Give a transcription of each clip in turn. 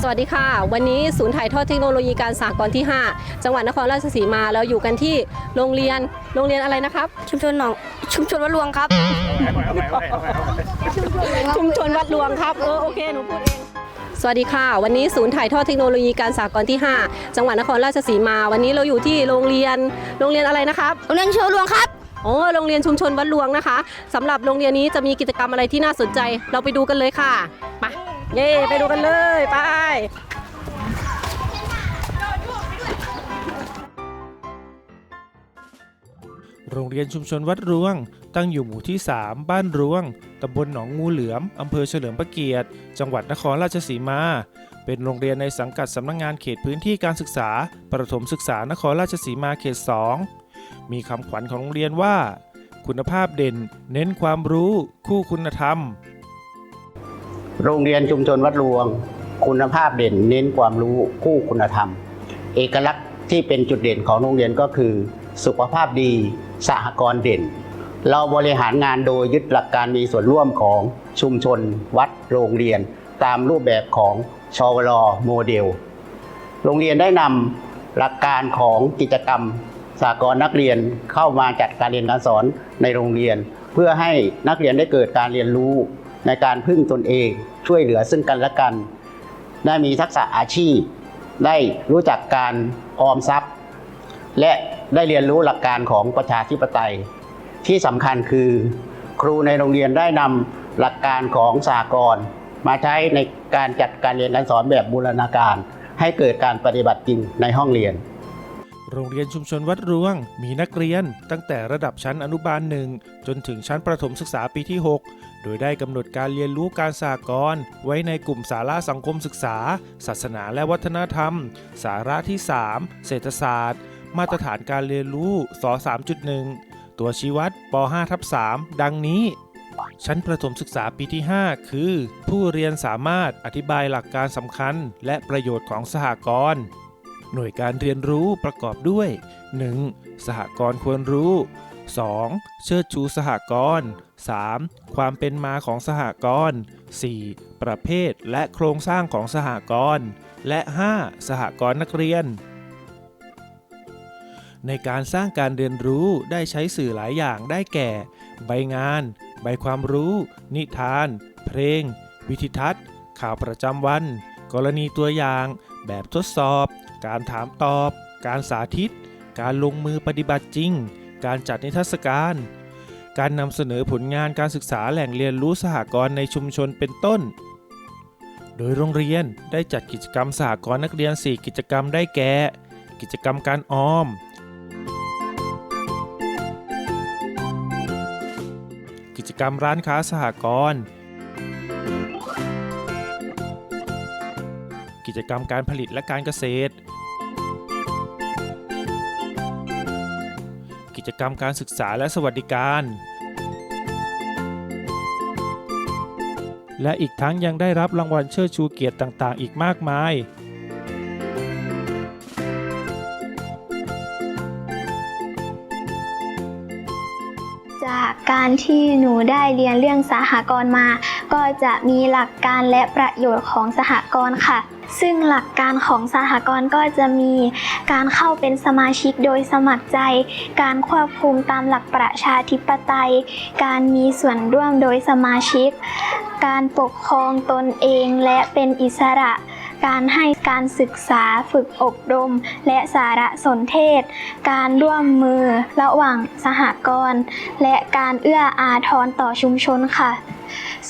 สวัสดีค่ะ วันนี้ศูนย์ถ่ายทอดเทคโนโลยีการสากลที่ 5 จังหวัดนครราชสีมาแล้วอยู่กันที่โรงเรียนโรงเรียนอะไรนะครับ ชุมชนหนองชุมชนวัดหลวงครับ ชุมชนวัดหลวงครับ เออโอเคหนูพูดเอง สวัสดีค่ะ วันนี้ศูนย์ถ่ายทอดเทคโนโลยีการสากลที่ 5 จังหวัดนครราชสีมา วันนี้เราอยู่ที่โรงเรียนโรงเรียนอะไรนะครับโรงเรียนชมหลวงครับโอ้โรงเรียนชุมชนวัดหลวงนะคะสำหรับโรงเรียนนี้จะมีกิจกรรมอะไรที่น่าสนใจ เราไปดูกันเลยค่ะไป เย่ไปดูกันเลยไปโรงเรียนชุมชนวัดรวง ตั้งอยู่หมู่ที่ 3 บ้านรวง ตำบลหนองงูเหลือม อำเภอเฉลิมพระเกียรติ จังหวัดนครราชสีมา เป็นโรงเรียนในสังกัดสำนักงงานเขตพื้นที่การศึกษา ประถมศึกษานครราชสีมาเขต 2 มีคำขวัญของโรงเรียนว่า คุณภาพเด่น เน้นความรู้ คู่คุณธรรม โรงเรียนชุมชนวัดรวง คุณภาพเด่นเน้นความรู้คู่คุณธรรม เอกลักษณ์ที่เป็นจุดเด่นของโรงเรียนก็คือ สุขภาพดี สหกรณ์เด่น เราบริหารงานโดยยึดหลักการมีส่วนร่วมของชุมชน วัดโรงเรียน ตามรูปแบบของชวลโมเดล โรงเรียนได้นำหลักการของกิจกรรมสากลนักเรียนเข้ามาจัดการเรียนการสอนในโรงเรียน เพื่อให้นักเรียนได้เกิดการเรียนรู้ ในการพึ่งตนเองช่วยเหลือซึ่งกันและกัน ได้มีทักษะอาชีพ ได้รู้จักการออมทรัพย์ และได้เรียนรู้หลักการของประชาธิปไตย ที่สำคัญคือ ครูในโรงเรียนได้นำหลักการของสากลมาใช้ในการจัดการเรียนการสอนแบบบูรณาการ ให้เกิดการปฏิบัติจริงในห้องเรียน โรงเรียนชุมชนวัดรวง มีนักเรียน ตั้งแต่ระดับชั้นอนุบาลหนึ่งจนถึงชั้นประถมศึกษาปีที่ 6 โดยได้กำหนดการเรียนรู้การสากลไว้ในกลุ่มสาระสังคมศึกษา ศาสนาและวัฒนธรรม สาระที่ 3 เศรษฐศาสตร์ มาตรฐานการเรียนรู้ส3.1 ตัวชี้วัดป .5 ทับ3ดังนี้ชั้นประถมศึกษาปีที่ 5 คือ ผู้เรียนสามารถอธิบายหลักการสำคัญ และประโยชน์ของสหกรณ์ หน่วยการเรียนรู้ประกอบด้วย 1. สหกรณ์ควรรู้ 2. เชิดชูสหกรณ์ 3. ความเป็นมาของสหกรณ์ 4. ประเภทและโครงสร้างของสหกรณ์และ 5. สหกรณ์นักเรียน ในการสร้างการเรียนรู้ได้ใช้สื่อหลายอย่างได้แก่ ใบงาน ใบความรู้ นิทาน เพลง วิทิทัศน์ ข่าวประจำวัน กรณีตัวอย่าง แบบทดสอบ การถามตอบ การสาธิต การลงมือปฏิบัติจริง การจัดนิทรรศการ การนำเสนอผลงานการศึกษาแหล่งเรียนรู้สหกรณ์ในชุมชนเป็นต้น โดยโรงเรียนได้จัดกิจกรรมสหกรณ์นักเรียน 4 กิจกรรมได้แก่ กิจกรรมการออม กิจกรรมร้านค้าสหกรณ์ กิจกรรมการผลิตและการเกษตร กิจกรรมการศึกษาและสวัสดิการ และอีกทั้งยังได้รับรางวัลเชิดชูเกียรติต่าง ๆ อีกมากมาย การที่หนูได้เรียนเรื่องสหกรณ์มา ก็จะมีหลักการและประโยชน์ของสหกรณ์ค่ะ ซึ่งหลักการของสหกรณ์ก็จะมีการเข้าเป็นสมาชิกโดยสมัครใจ การควบคุมตามหลักประชาธิปไตย การมีส่วนร่วมโดยสมาชิก การปกครองตนเองและเป็นอิสระ การให้การศึกษาฝึกอบรม และสารสนเทศ การร่วมมือระหว่างสหกรณ์และการเอื้ออาทรต่อชุมชนค่ะ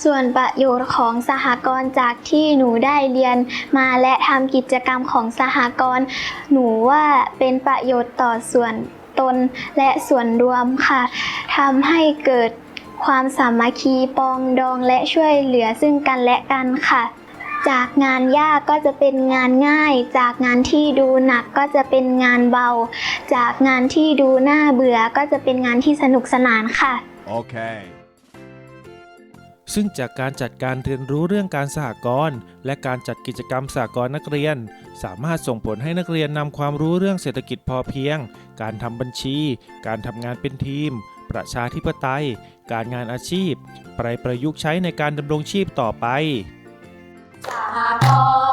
ส่วนประโยชน์ของสหกรณ์จากที่หนูได้เรียนมาและทำกิจกรรมของสหกรณ์หนูว่าเป็นประโยชน์ต่อส่วนตนและส่วนรวมค่ะทำให้เกิดความสามัคคีปองดองและช่วยเหลือซึ่งกันและกันค่ะ จากงานยากก็จะเป็นงานง่าย จากงานที่ดูหนักก็จะเป็นงานเบา จากงานที่ดูน่าเบื่อก็จะเป็นงานที่สนุกสนานค่ะ Okay. ซึ่งจากการจัดการเรียนรู้เรื่องการสหกรณ์และการจัดกิจกรรมสหกรณ์นักเรียน สามารถส่งผลให้นักเรียนนำความรู้เรื่องเศรษฐกิจพอเพียง การทำบัญชี การทำงานเป็นทีม ประชาธิปไตย การงานอาชีพ ไปประยุกต์ใช้ในการดำรงชีพต่อไป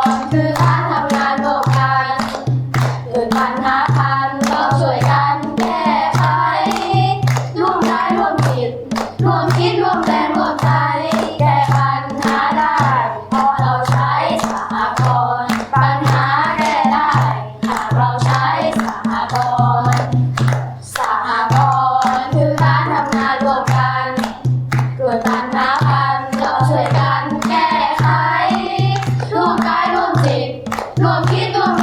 สหกรณ์คือการทำงานร่วมกันเกิดปัญหาพันเราช่วยกันแก้ไขร่วมได้ร่วมคิดร่วมคิด moviendo.